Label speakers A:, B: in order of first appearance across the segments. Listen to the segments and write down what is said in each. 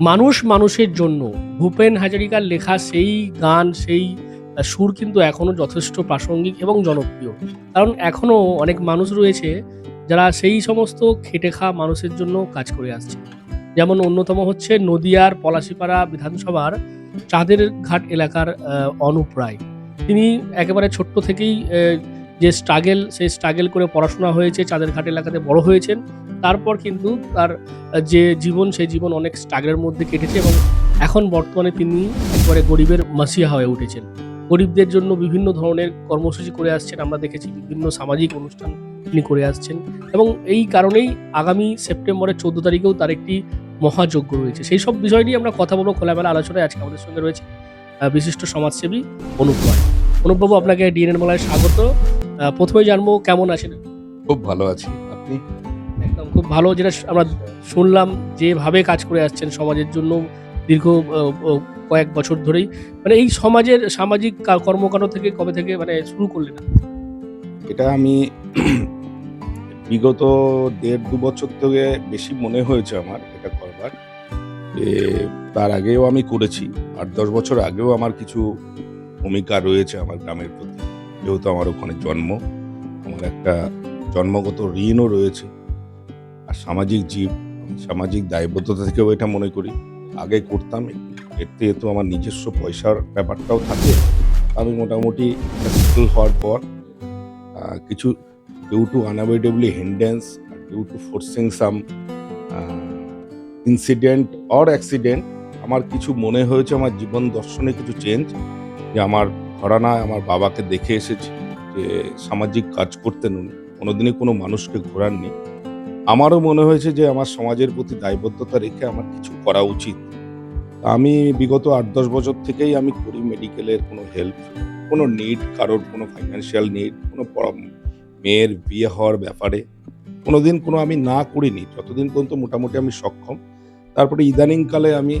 A: মানুষ মানুষের জন্য। ভূপেন হাজারিকার লেখা সেই গান, সেই সুর কিন্তু এখনও যথেষ্ট প্রাসঙ্গিক এবং জনপ্রিয়। কারণ এখনও অনেক মানুষ রয়েছে যারা সেই সমস্ত খেটে খাওয়া মানুষের জন্য কাজ করে আসছে। যেমন অন্যতম হচ্ছে নদিয়ার পলাশিপাড়া বিধানসভার চাঁদের ঘাট এলাকার অনুপ রায়। তিনি একেবারে ছোট্ট থেকেই যে স্ট্রাগেল সেই স্ট্রাগেল করে পড়াশোনা হয়েছে, চাঁদের ঘাট এলাকাতে বড় হয়েছেন। তারপর কিন্তু তার যে জীবন, সেই জীবন অনেক স্ট্রাগলের মধ্যে কেটেছে এবং এখন বর্তমানে তিনি একবারে গরিবের মাসিয়া হয়ে উঠেছেন। গরিবদের জন্য বিভিন্ন ধরনের কর্মসূচি করে আসছেন, আমরা দেখেছি বিভিন্ন সামাজিক অনুষ্ঠান তিনি করে আসছেন এবং এই কারণেই আগামী সেপ্টেম্বরের চোদ্দ তারিখেও তার একটি মহাযজ্ঞ রয়েছে। সেই সব বিষয় নিয়ে আমরা কথা বলব খোলামেলা আলোচনায়। আজকে আমাদের সঙ্গে রয়েছে বিশিষ্ট সমাজসেবী অনুপ রায়। অনুপবাবু, আপনাকে ডিএনএর মেলায় স্বাগত। প্রথমে জানব কেমন আছেন?
B: খুব ভালো আছি। আপনি?
A: ভালো যেটা আমরা শুনলাম, যেভাবে কাজ করে আসছেন সমাজের জন্য দীর্ঘ কয়েক বছর ধরেই মানে এই সমাজের সামাজিক কর্মকাণ্ড থেকে কবে থেকে মানে শুরু করলেন
B: এটা আমি বিগত দেড় দু বছর থেকে বেশি মনে হয়েছে আমার এটা করবার তার আগেও আমি করেছি, আট দশ বছর আগেও আমার কিছু ভূমিকা রয়েছে আমার গ্রামের প্রতি। যেহেতু আমার ওখানে জন্ম, আমার একটা জন্মগত ঋণও রয়েছে। আর সামাজিক জীব, সামাজিক দায়বদ্ধতা থেকেও এটা মনে করি। আগে করতাম থেকে তো আমার নিজস্ব পয়সার ব্যাপারটাও থাকে। আমি মোটামুটি সেটেল হওয়ার পর কিছু due to unavoidably hindrance due to forcing some incident or accident আমার কিছু মনে হয়েছে, আমার জীবন দর্শনে কিছু চেঞ্জ যে আমার ঘরানায় আমার বাবাকে দেখে এসেছি যে সামাজিক কাজ করতেন উনি কোনোদিনই কোনো মানুষকে ঘোরাননি। আমারও মনে হয়েছে যে আমার সমাজের প্রতি দায়বদ্ধতা রেখে আমার কিছু করা উচিত। আমি বিগত আট, দশ বছর থেকেই আমি করি মেডিকেলের কোনো হেল্প কোনো নিড কারোর কোনো ফাইন্যান্সিয়াল নিড কোনো মেয়ের বিয়ে হওয়ার ব্যাপারে। কোনোদিন কোনো আমি না করিনি, যতদিন পর্যন্ত মোটামুটি আমি সক্ষম। তারপরে ইদানিংকালে আমি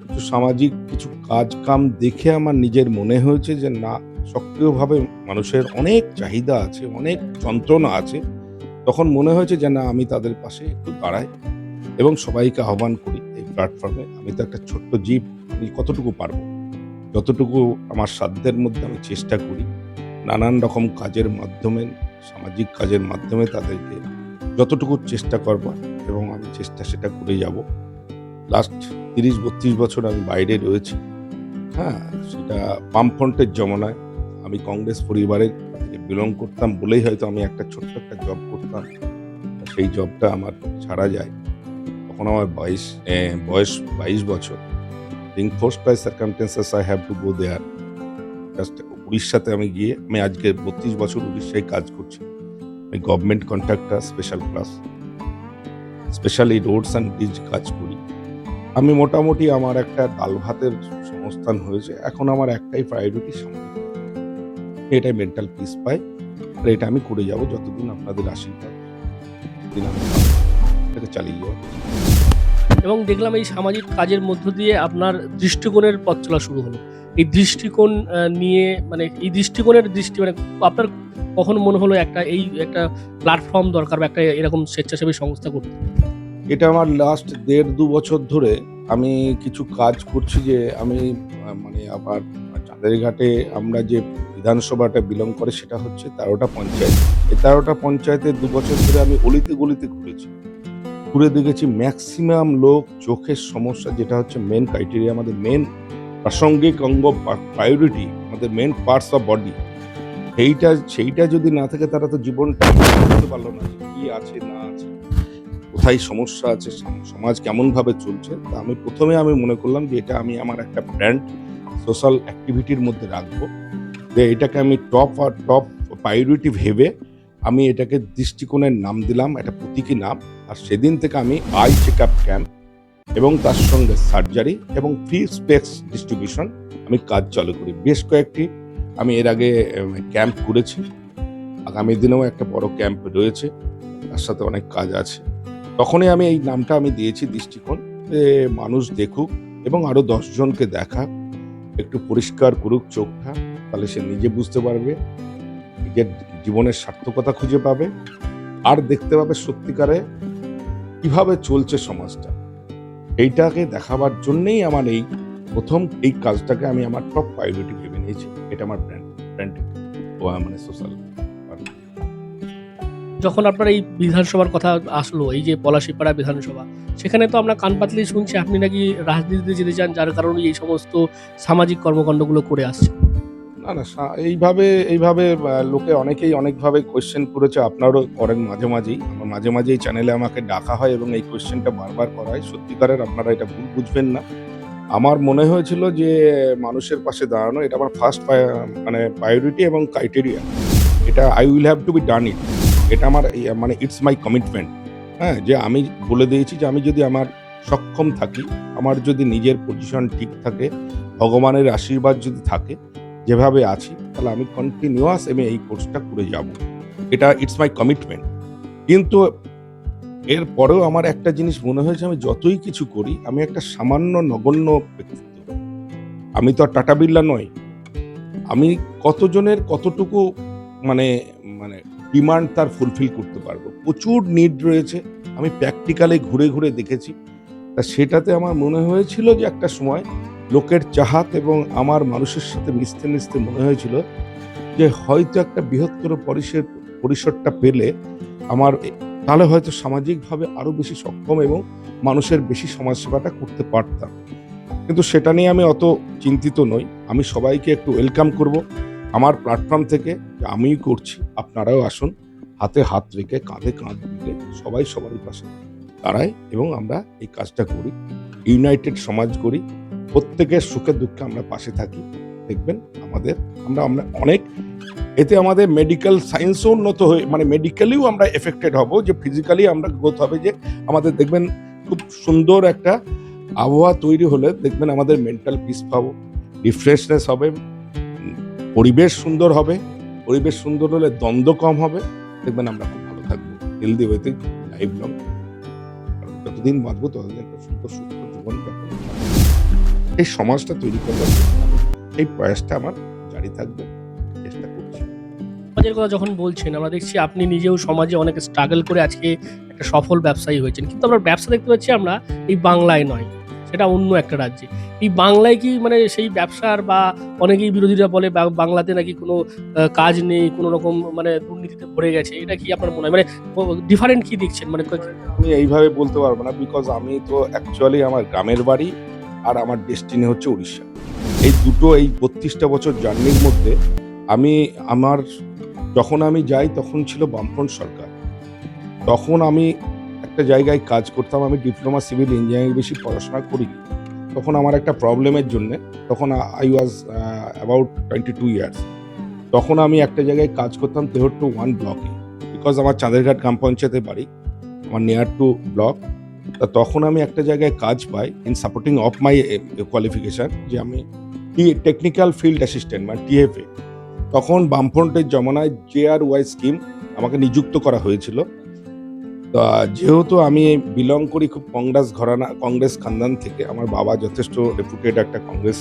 B: কিছু সামাজিক কিছু কাজ কাম দেখে আমার নিজের মনে হয়েছে যে না, সক্রিয়ভাবে মানুষের অনেক চাহিদা আছে, অনেক যন্ত্রণা আছে। তখন মনে হয়েছে যে না, আমি তাদের পাশে একটু দাঁড়াই এবং সবাইকে আহ্বান করি এই প্ল্যাটফর্মে আমি তো একটা ছোট্ট জীব, আমি কতটুকু পারব? যতটুকু আমার সাধ্যের মধ্যে আমি চেষ্টা করি, নানান রকম কাজের মাধ্যমে, সামাজিক কাজের মাধ্যমে তাদেরকে যতটুকু চেষ্টা করবার এবং আমি চেষ্টা সেটা করে যাব। লাস্ট তিরিশ, বত্রিশ বছর আমি বাইরে রয়েছি। হ্যাঁ সেটা বামফ্রন্টের জমানায় আমি কংগ্রেস পরিবারের বিলং করতাম বলেই হয়তো আমি একটা ছোট্ট একটা জব করতাম। সেই জবটা আমার ছাড়া যায়। তখন আমার বাইশ বয়স বাইশ বছর। being force by circumstances I have to go there just উড়িষ্যাতে আমি গিয়ে, আমি আজকে বত্রিশ বছর উড়িষ্যায় কাজ করছি। আমি government contractor special class specially roads and bridge কাজ করি। আমি মোটামুটি আমার একটা ডাল ভাতের সংস্থান হয়েছে। এখন আমার একটাই প্রায়োরিটি এটাই মেন্টাল পিস পাই আর এটা আমি করে যাব যতদিন আপনাদের আশীর্বাদ এটাকে চালিয়ে যাওয়া
A: এবং দেখলাম এই সামাজিক কাজের মধ্য দিয়ে আপনার দৃষ্টিকোণের পথ চলা শুরু হলো। এই দৃষ্টিকোণ নিয়ে মানে এই দৃষ্টিকোণের দৃষ্টি মানে আপনার কখন মনে হলো একটা এই একটা প্ল্যাটফর্ম দরকার বা একটা এরকম স্বেচ্ছাসেবী সংস্থা করতে?
B: এটা আমার লাস্ট দেড় দু বছর ধরে আমি কিছু কাজ করছি যে আমি মানে আবার চাঁদের ঘাটে আমরা যে বিধানসভাটা বিলং করে সেটা হচ্ছে তেরোটা পঞ্চায়েত। এই তেরোটা পঞ্চায়েতে দু বছর ধরে আমি অলিতে গলিতে ঘুরেছি। ঘুরে দেখেছি ম্যাক্সিমাম লোক চোখের সমস্যা যেটা হচ্ছে মেন ক্রাইটেরিয়া আমাদের মেন প্রাসঙ্গিক অঙ্গ প্রায়োরিটি আমাদের মেন পার্টস অফ বডি সেইটা সেইটা যদি না থাকে তারা তো জীবনটা বুঝতে পারল না কি আছে, না আছে, কোথায় সমস্যা আছে, সমাজ কেমনভাবে চলছে। তা আমি প্রথমে আমি মনে করলাম যে এটা আমি আমার একটা ব্র্যান্ড সোশ্যাল অ্যাক্টিভিটির মধ্যে রাখব। যে এটাকে আমি টপ আর টপ প্রায়োরিটি ভেবে আমি এটাকে দৃষ্টিকোণের নাম দিলাম একটা প্রতীকী নাম। আর সেদিন থেকে আমি আই চেক আপ ক্যাম্প এবং তার সঙ্গে সার্জারি এবং ফ্রি স্পেক্স ডিস্ট্রিবিউশন আমি কাজ চালু করি। বেশ কয়েকটি আমি এর আগে ক্যাম্প করেছি। আগামী দিনেও একটা বড় ক্যাম্প রয়েছে, তার সাথে অনেক কাজ আছে। তখনই আমি এই নামটা আমি দিয়েছি দৃষ্টিকোণ। মানুষ দেখুক এবং আরও জনকে দেখা। একটু পরিষ্কার করুক চোখটা তাহলে সে নিজে বুঝতে পারবে, নিজের জীবনের সার্থকতা খুঁজে পাবে আর দেখতে পাবে সত্যিকারে কীভাবে চলছে সমাজটা। এইটাকে দেখাবার জন্যেই আমার এই প্রথম এই কাজটাকে আমি আমার টপ প্রায়োরিটি ভেবে নিয়েছি, এটা আমার ব্র্যান্ড ব্র্যান্ড মানে সোশ্যাল
A: যখন আপনার এই বিধানসভার কথা আসলো, এই যে পলাশিপাড়া বিধানসভা, সেখানে তো আমরা কান পাতলেই শুনছি আপনি নাকি রাজনীতিতে যেতে চান, যার কারণে এই সমস্ত সামাজিক কর্মকাণ্ডগুলো করে আসছেন।
B: না না এইভাবে এইভাবে লোকে অনেকেই অনেকভাবে কোয়েশ্চেন করেছে, আপনারও করেন মাঝে মাঝেই। আমার মাঝে মাঝে এই চ্যানেলে আমাকে ডাকা হয় এবং এই কোয়েশ্চেনটা বারবার করা হয়। সত্যিকারের আপনারা এটা ভুল বুঝবেন না। আমার মনে হয়েছিল যে মানুষের পাশে দাঁড়ানো, এটা আমার ফার্স্ট মানে প্রায়োরিটি এবং ক্রাইটেরিয়া এটা I will have to be done it এটা আমার মানে ইটস মাই কমিটমেন্ট হ্যাঁ যে আমি বলে দিয়েছি যে আমি যদি আমার সক্ষম থাকি, আমার যদি নিজের পজিশন ঠিক থাকে, ভগবানের আশীর্বাদ যদি থাকে, যেভাবে আছি, তাহলে আমি কন্টিনিউয়াস আমি এই কোর্সটা করে যাব। এটা ইটস মাই কমিটমেন্ট কিন্তু এর পরেও আমার একটা জিনিস মনে হয়েছে, আমি যতই কিছু করি, আমি একটা সামান্য নগণ্য ব্যক্তিত্ব। আমি তো আর টাটা বিড়লা নই। আমি কতজনের কতটুকু মানে মানে ডিমান্ড তার ফুলফিল করতে পারব। প্রচুর নিড রয়েছে। আমি প্র্যাকটিক্যালি ঘুরে ঘুরে দেখেছি। তা সেটাতে আমার মনে হয়েছিল যে একটা সময় লোকের চাহাত এবং আমার মানুষের সাথে মিশতে মিশতে মনে হয়েছিল যে হয়তো একটা বৃহত্তর পরিসর পরিসরটা পেলে আমার তাহলে হয়তো সামাজিকভাবে আরও বেশি সক্ষম এবং মানুষের বেশি সমাজসেবাটা করতে পারতাম। কিন্তু সেটা নিয়ে আমি অত চিন্তিত নই। আমি সবাইকে একটু ওয়েলকাম করব। আমার প্ল্যাটফর্ম থেকে আমিই করছি। আপনারাও আসুন, হাতে হাত রেখে কাঁধে কাঁধ মিলে সবাই সবারই পাশে। দাঁড়ায় এবং আমরা এই কাজটা করি ইউনাইটেড সমাজ করি, প্রত্যেকের সুখে দুঃখে আমরা পাশে থাকি। দেখবেন আমাদের, আমরা আমরা অনেক, এতে আমাদের মেডিকেল সায়েন্সও উন্নত হয়ে মানে মেডিকেলিও আমরা এফেক্টেড হব যে ফিজিক্যালি আমরা গ্রোথ হবে যে আমাদের দেখবেন খুব সুন্দর একটা আবহাওয়া তৈরি হলে দেখবেন আমাদের মেন্টাল পিস পাবো রিফ্রেশনেস হবে। পরিবেশ সুন্দর হবে, পরিবেশ সুন্দর হলে দ্বন্দ্ব কম হবে। দেখবেন আমরা খুব ভালো থাকব হেলদি ওয়েতে লাইফ লং যতদিন বাঁচবো, ততদিন একটা সুন্দর, সুস্থ জীবন এই সমাজটা তৈরি করবার এই প্রয়াসটা আমার জারি থাকবে, চেষ্টা করছি।
A: সমাজের কথা যখন বলছেন, আমরা দেখছি আপনি নিজেও সমাজে অনেক স্ট্রাগল করে আজকে একটা সফল ব্যবসায়ী হয়েছেন। কিন্তু আমরা ব্যবসা দেখতে পাচ্ছি আমরা এই বাংলায় নয়। সেটা অন্য একটা রাজ্যে। এই বাংলায় কি মানে সেই ব্যবসার বা অনেকেই বিরোধীরা বলে বাংলাতে নাকি কোনো কাজ নেই, কোনো রকম মানে দুর্নীতিতে ভরে গেছে, এটা কি আপনার মনে হয়? মানে ডিফারেন্ট কি দেখছেন? মানে
B: আমি এইভাবে বলতে পারব না বিকজ আমি তো অ্যাকচুয়ালি আমার গ্রামের বাড়ি আর আমার ডেস্টিনি হচ্ছে উড়িষ্যা। এই দুটো, এই বত্রিশটা বছর জার্নির মধ্যে আমি, আমার, যখন আমি যাই তখন ছিল বামফ্রন্ট সরকার। তখন আমি একটা জায়গায় কাজ করতাম, আমি ডিপ্লোমা সিভিল ইঞ্জিনিয়ারিং বেশি পড়াশোনা করি তখন আমার একটা প্রবলেমের জন্য, তখন I was about twenty two years তখন আমি একটা জায়গায় কাজ করতাম তেহর টু ওয়ান ব্লকে বিকজ আমার চাঁদেরঘাট গ্রাম পঞ্চায়েতে বাড়ি, আমার নিয়ার টু ব্লক তা তখন আমি একটা জায়গায় কাজ পাই in supporting of my qualification যে আমি টি টেকনিক্যাল ফিল্ড অ্যাসিস্ট্যান্ট মানে টিএফএ তখন বামফ্রন্টের জমানায় জে আর ওয়াই স্কিম আমাকে নিযুক্ত করা হয়েছিল। যেহেতু আমি বিলং করি খুব কংগ্রেস ঘরানা, কংগ্রেস খানদান থেকে, আমার বাবা যথেষ্ট রেপুটেড একটা কংগ্রেস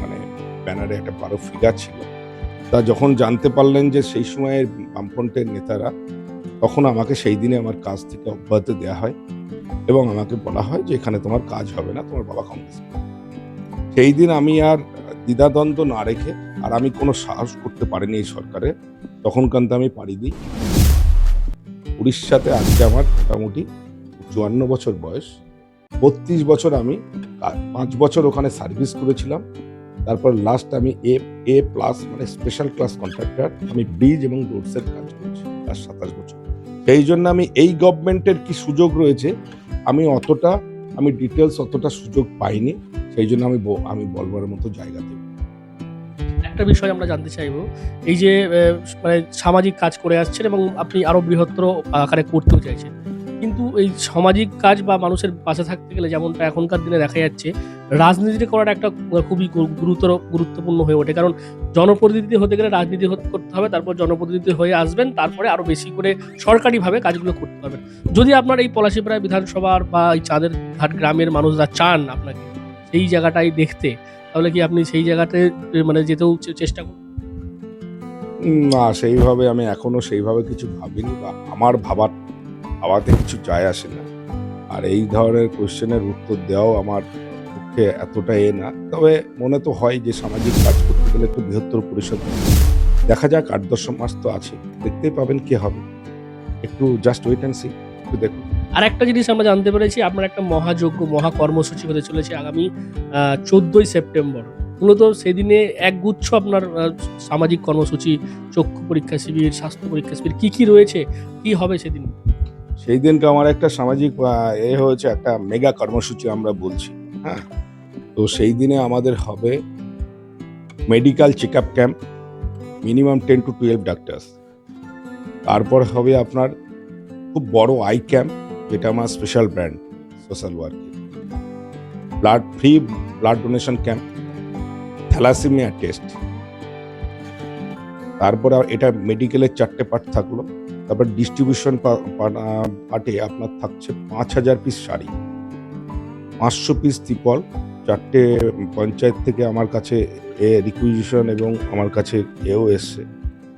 B: মানে ব্যানারে একটা বড় ফিগার ছিল। তা যখন জানতে পারলেন যে সেই সময়ের বামফ্রন্টের নেতারা, তখন আমাকে সেই দিনে আমার কাজ থেকে অব্যাহতি দেওয়া হয় এবং আমাকে বলা হয় যে, এখানে তোমার কাজ হবে না, তোমার বাবা কংগ্রেস সেই দিন আমি আর দ্বিধাদ্বন্দ্ব না রেখে, আর আমি কোনো সাহস করতে পারিনি এই সরকারে, তখন কান্তে আমি পাড়ি দিই। উড়িষ্যাতে আজকে আমার মোটামুটি চুয়ান্ন বছর বয়স। বত্রিশ বছর আমি পাঁচ বছর ওখানে সার্ভিস করেছিলাম। তারপর লাস্ট আমি এ এ প্লাস মানে স্পেশাল ক্লাস কন্ট্রাক্টর আমি ব্রিজ এবং রোডসের কাজ করছি লাস্ট সাতাশ বছর। সেই জন্য আমি এই গভর্নমেন্টের কি সুযোগ রয়েছে, আমি অতটা, আমি ডিটেলস অতটা সুযোগ পাইনি। সেই জন্য আমি আমি বলবার মতো জায়গা দেব
A: একটা বিষয় আমরা জানতে চাইব। এই যে মানে সামাজিক কাজ করে আসছেন এবং আপনি আরও বৃহত্তর আকারে করতেও চাইছেন। কিন্তু এই সামাজিক কাজ বা মানুষের পাশে থাকতে গেলে যেমনটা এখনকার দিনে দেখা যাচ্ছে রাজনীতি করাটা একটা খুবই গুরুতর, গুরুত্বপূর্ণ হয়ে ওঠে। কারণ জনপ্রতিনিধি হতে গেলে রাজনীতি করতে হবে, তারপর জনপ্রতিনিধি হয়ে আসবেন, তারপরে আরও বেশি করে সরকারিভাবে কাজগুলো করতে পারবেন। যদি আপনার এই পলাশিপাড়া বিধানসভার বা এই চাঁদের ঘাট গ্রামের মানুষরা চান আপনাকে, সেই জায়গাটাই দেখতে তাহলে কি আপনি সেই জায়গাতে মানে যেতেও চেষ্টা করুন
B: না, সেইভাবে আমি এখনও সেইভাবে কিছু ভাবিনি বা আমার ভাবার, ভাবাতে কিছু যায় আসে না। আর এই ধরনের কোশ্চেনের উত্তর দেওয়াও আমার পক্ষে এতটা এ না। তবে মনে তো হয় যে সামাজিক কাজ করতে গেলে একটু বৃহত্তর পরিষদ দেখা যাক, আট দশ মাস তো আছে। দেখতেই পাবেন কি হবে। একটু জাস্ট ওয়েট অ্যান্ড সি একটু দেখুন।
A: আর একটা জিনিস আমরা জানতে পেরেছি, আপনার একটা মহাযজ্ঞ মহা কর্মসূচি হতে চলেছে আগামী চোদ্দই সেপ্টেম্বর। মূলত সেদিনে একগুচ্ছ আপনার সামাজিক কর্মসূচি, চক্ষু পরীক্ষা শিবির, স্বাস্থ্য পরীক্ষা শিবির, কি কি রয়েছে, কি হবে সেদিন?
B: সেই দিনকে আমার একটা সামাজিক এ হয়েছে একটা মেগা কর্মসূচি আমরা বলছি হ্যাঁ? তো সেই দিনে আমাদের হবে medical check up camp, minimum ten to twelve doctors. তারপর হবে আপনার খুব বড় আই ক্যাম্প যেটা আমার special brand social ওয়ার্কে blood free blood donation camp thalassemia test তারপরে এটা মেডিকেলের চারটে পার্ট থাকল। তারপর ডিস্ট্রিবিউশন পার্টে আপনার থাকছে পাঁচ হাজার পিস শাড়ি। পাঁচশো পিস ত্রিপল, চারটে পঞ্চায়েত থেকে আমার কাছে এ রিকুইজিশন এবং আমার কাছে এও এসছে।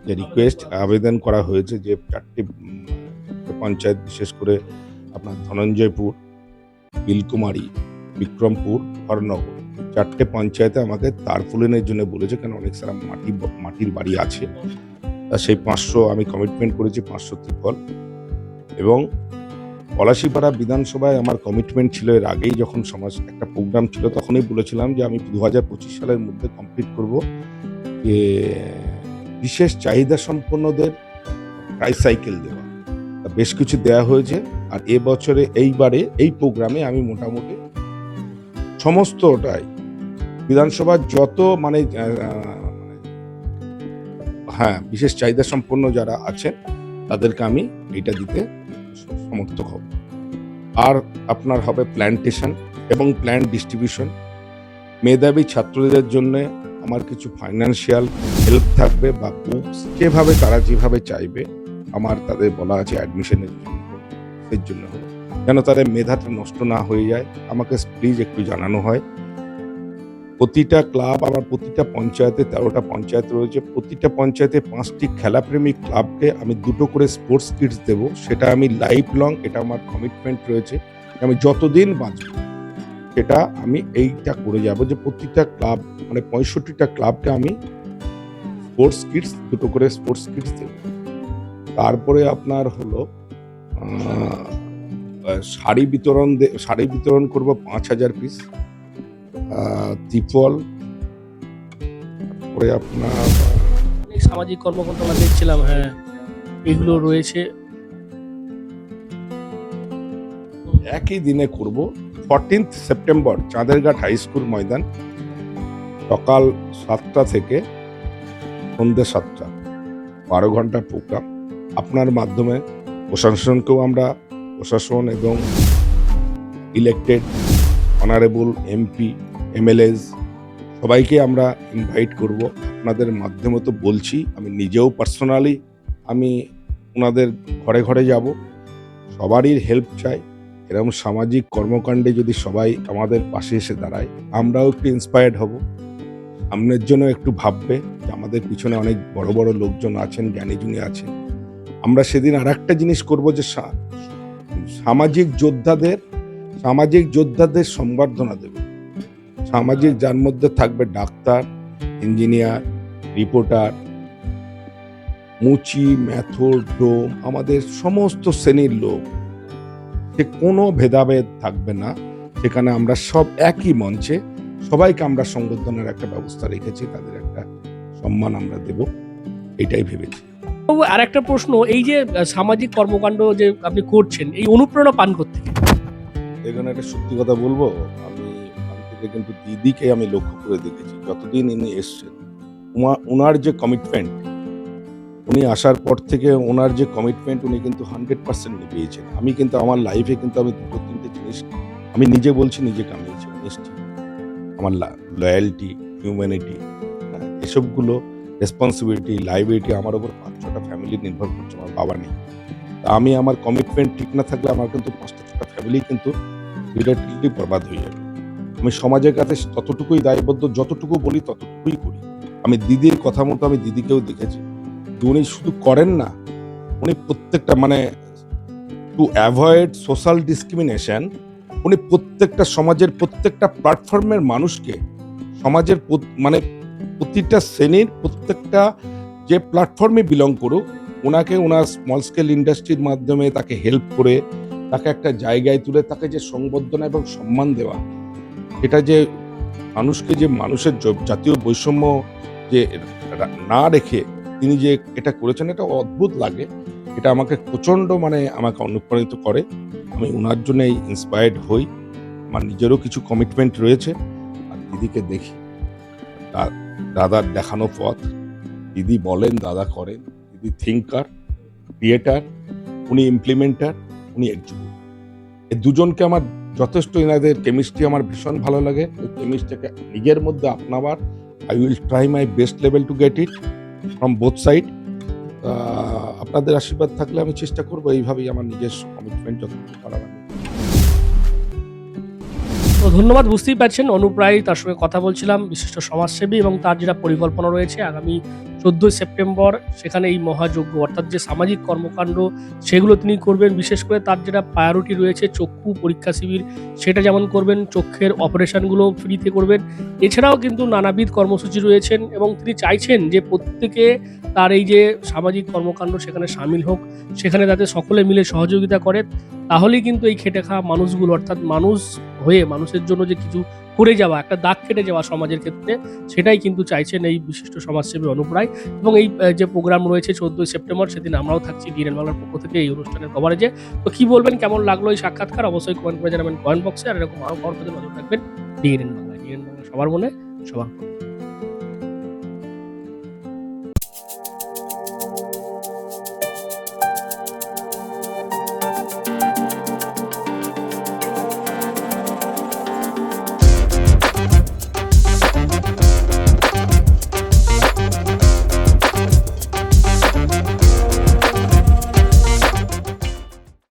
B: যে রিকোয়েস্ট আবেদন করা হয়েছে যে চারটে পঞ্চায়েত বিশেষ করে আপনার ধনঞ্জয়পুর বিলকুমারী বিক্রমপুর, হরনগর। চারটে পঞ্চায়েতে আমাকে তারফুলিনের জন্য বলেছে, কেন অনেক সারা মাটি মাটির বাড়ি আছে। সেই পাঁচশো আমি কমিটমেন্ট করেছি, পাঁচশো ত্রিপল। এবং পলাশিপাড়া বিধানসভায় আমার কমিটমেন্ট ছিল এর আগেই যখন সমাজ একটা প্রোগ্রাম ছিল, তখনই বলেছিলাম যে আমি দু হাজার পঁচিশ সালের মধ্যে কমপ্লিট করব যে বিশেষ চাহিদা সম্পন্নদের ট্রাইসাইকেল দেওয়া বেশ কিছু দেওয়া হয়েছে। আর এ বছরে এইবারে এই প্রোগ্রামে আমি মোটামুটি সমস্তটাই বিধানসভার যত মানে হ্যাঁ বিশেষ চাহিদা সম্পন্ন যারা আছেন, তাদেরকে আমি এটা দিতে সমর্থক হব। আর আপনার হবে প্ল্যান্টেশন এবং প্ল্যান্ট ডিস্ট্রিবিউশন। মেধাবী ছাত্রদের জন্য আমার কিছু ফাইন্যান্সিয়াল হেল্প থাকবে বা বুকস যেভাবে তারা যেভাবে চাইবে, আমার তাদের বলা আছে অ্যাডমিশনের জন্য। এর জন্য হবে যেন তাদের মেধাটা নষ্ট না হয়ে যায়। আমাকে প্লিজ একটু জানানো হয়। প্রতিটা ক্লাব আমার প্রতিটা পঞ্চায়েতে, তেরোটা পঞ্চায়েত রয়েছে। প্রতিটা পঞ্চায়েতে পাঁচটি খেলাপ্রেমিক ক্লাবকে আমি দুটো করে স্পোর্টস কিটস দেবো। সেটা আমি লাইফ লং এটা আমার কমিটমেন্ট রয়েছে। আমি যতদিন বাঁচব, সেটা আমি এইটা করে যাব যে প্রতিটা ক্লাব মানে পঁয়ষট্টিটা ক্লাবকে আমি স্পোর্টস কিটস দুটো করে স্পোর্টস কিটস দেবো। তারপরে আপনার হলো শাড়ি বিতরণ শাড়ি বিতরণ করব পাঁচ হাজার পিস ত্রিপল তারপরে আপনার
A: সামাজিক কর্মকর্তা আমরা দেখছিলাম হ্যাঁ এগুলো রয়েছে।
B: একই দিনে করব fourteenth September Chanderghat high school ময়দান সকাল সাতটা থেকে সন্ধ্যে সাতটা বারো ঘণ্টা প্রোগ্রাম আপনার মাধ্যমে প্রশাসনকেও আমরা, প্রশাসন এবং ইলেক্টেড অনারেবল এমপি এমএলএস সবাইকে আমরা ইনভাইট করব। আপনাদের মাধ্যমে তো বলছি, আমি নিজেও পার্সোনালি আমি ওনাদের ঘরে ঘরে যাব। সবারই হেল্প চাই। এরকম সামাজিক কর্মকাণ্ডে যদি সবাই আমাদের পাশে এসে দাঁড়ায়, আমরাও একটু ইন্সপায়ার্ড হব। সামনের জন্য একটু ভাববে যে আমাদের পিছনে অনেক বড় বড় লোকজন আছেন জ্ঞানীজনী আছেন। আমরা সেদিন আর একটা জিনিস করব যে সামাজিক যোদ্ধাদের সামাজিক যোদ্ধাদের সংবর্ধনা দেব। সামাজিক যার মধ্যে থাকবে ডাক্তার, ইঞ্জিনিয়ার, রিপোর্টার, মুচি, ম্যাথর, ডোম, আমাদের সমস্ত শ্রেণির লোক। সে কোনো ভেদাভেদ থাকবে না। সেখানে আমরা সব একই মঞ্চে সবাইকে আমরা সংবর্ধনার একটা ব্যবস্থা রেখেছি, তাদের একটা সম্মান আমরা দেব। এটাই ভেবেছি।
A: আর একটা প্রশ্ন, এই যে সামাজিক কর্মকাণ্ড যে আপনি করছেন, এই অনুপ্রেরণা পান করতে
B: এখানে একটা সত্যি কথা বলব, আমি থেকে কিন্তু দিদিকে আমি লক্ষ্য করে দেখেছি, যতদিন ইনি এসছেন ওনার যে কমিটমেন্ট উনি আসার পর থেকে ওনার যে কমিটমেন্ট উনি কিন্তু হান্ড্রেড পার্সেন্ট নিভিয়েছেন আমি কিন্তু আমার লাইফে কিন্তু আমি দুটো, তিনটে জিনিস, আমি নিজে বলছি, নিজে কামিয়েছি আমার লয়্যালটি হিউম্যানিটি এসবগুলো রেসপন্সিবিলিটি লাইবিলিটি আমার ওপর পাঁচ ছটা ফ্যামিলি নির্ভর করছে, আমার বাবা নেই তা আমি আমার কমিটমেন্ট ঠিক না থাকলে আমার কিন্তু পাঁচটা ছটা ফ্যামিলি কিন্তু বরবাদ হয়ে যাবে। আমি সমাজের কাছে ততটুকুই দায়বদ্ধ, যতটুকু বলি ততটুকুই করি। আমি দিদির কথা মতো আমি দিদিকেও দেখেছি। উনি শুধু করেন না, উনি প্রত্যেকটা মানে টু অ্যাভয়েড সোশ্যাল ডিসক্রিমিনেশন উনি প্রত্যেকটা সমাজের প্রত্যেকটা প্ল্যাটফর্মের মানুষকে সমাজের মানে প্রতিটা শ্রেণির প্রত্যেকটা যে প্ল্যাটফর্মে বিলং করুক, ওনাকে ওনার স্মল স্কেল ইন্ডাস্ট্রির মাধ্যমে তাকে হেল্প করে, তাকে একটা জায়গায় তুলে, তাকে যে সংবর্ধনা এবং সম্মান দেওয়া, এটা যে মানুষকে যে মানুষের জাতীয় বৈষম্য যে না রেখে তিনি যে এটা করেছেন, এটা অদ্ভুত লাগে। এটা আমাকে প্রচণ্ড মানে আমাকে অনুপ্রাণিত করে। আমি ওনার জন্যই ইন্সপায়ার্ড হই। আমার নিজেরও কিছু কমিটমেন্ট রয়েছে। আর দিদিকে দেখি। দাদার দেখানো পথ। দিদি বলেন, দাদা করেন। দিদি থিঙ্কার ক্রিয়েটার উনি ইমপ্লিমেন্টার উনি এক্সিকিউট এই দুজনকে আমার যথেষ্ট এনাদের কেমিস্ট্রি আমার ভীষণ ভালো লাগে। ওই কেমিস্ট্রিকে নিজের মধ্যে আপনাবার। I will try my best level to get it from both side আপনাদের আশীর্বাদ থাকলে আমি চেষ্টা করব এইভাবেই আমার নিজের কমিটমেন্ট যতটুকু করার আমি।
A: তো ধন্যবাদ, বুঝতেই পারছেন। অনুপ্রায় তার সঙ্গে কথা বলছিলাম, বিশিষ্ট সমাজসেবী এবং তার যেটা পরিকল্পনা রয়েছে, আগামী চোদ্দোই সেপ্টেম্বর সেখানে এই মহাযজ্ঞ, অর্থাৎ যে সামাজিক কর্মকাণ্ড, সেগুলো তিনি করবেন। বিশেষ করে তার যেটা প্রায়োরিটি রয়েছে, চক্ষু পরীক্ষা শিবির, সেটা যেমন করবেন, চক্ষের অপারেশনগুলো ফ্রিতে করবেন। এছাড়াও কিন্তু নানাবিধ কর্মসূচি রয়েছেন এবং তিনি চাইছেন যে প্রত্যেকে তার এই যে সামাজিক কর্মকাণ্ড সেখানে সামিল হোক, সেখানে যাতে সকলে মিলে সহযোগিতা করে। তাহলেই কিন্তু এই খেটে খাওয়া মানুষগুলো, অর্থাৎ মানুষ হয়ে, মানুষের জন্য যে কিছু করে যাওয়া, একটা দাগ কেটে যাওয়া সমাজের ক্ষেত্রে সেটাই কিন্তু চাইছেন এই বিশিষ্ট সমাজসেবী অনুপ্রায়। এবং এই যে প্রোগ্রাম রয়েছে চোদ্দোই সেপ্টেম্বর, সেদিন আমরাও থাকছি বিএন বাংলার পক্ষ থেকে এই অনুষ্ঠানের কভারেজে তো কি বলবেন, কেমন লাগল এই সাক্ষাৎকার? অবশ্যই কমেন্ট করে জানাবেন কমেন্ট বক্সে আর এরকম আরও খবর নজর রাখবেন ডিএনএন বাংলা ডিএনএন বাংলা সবার মনে, সবার।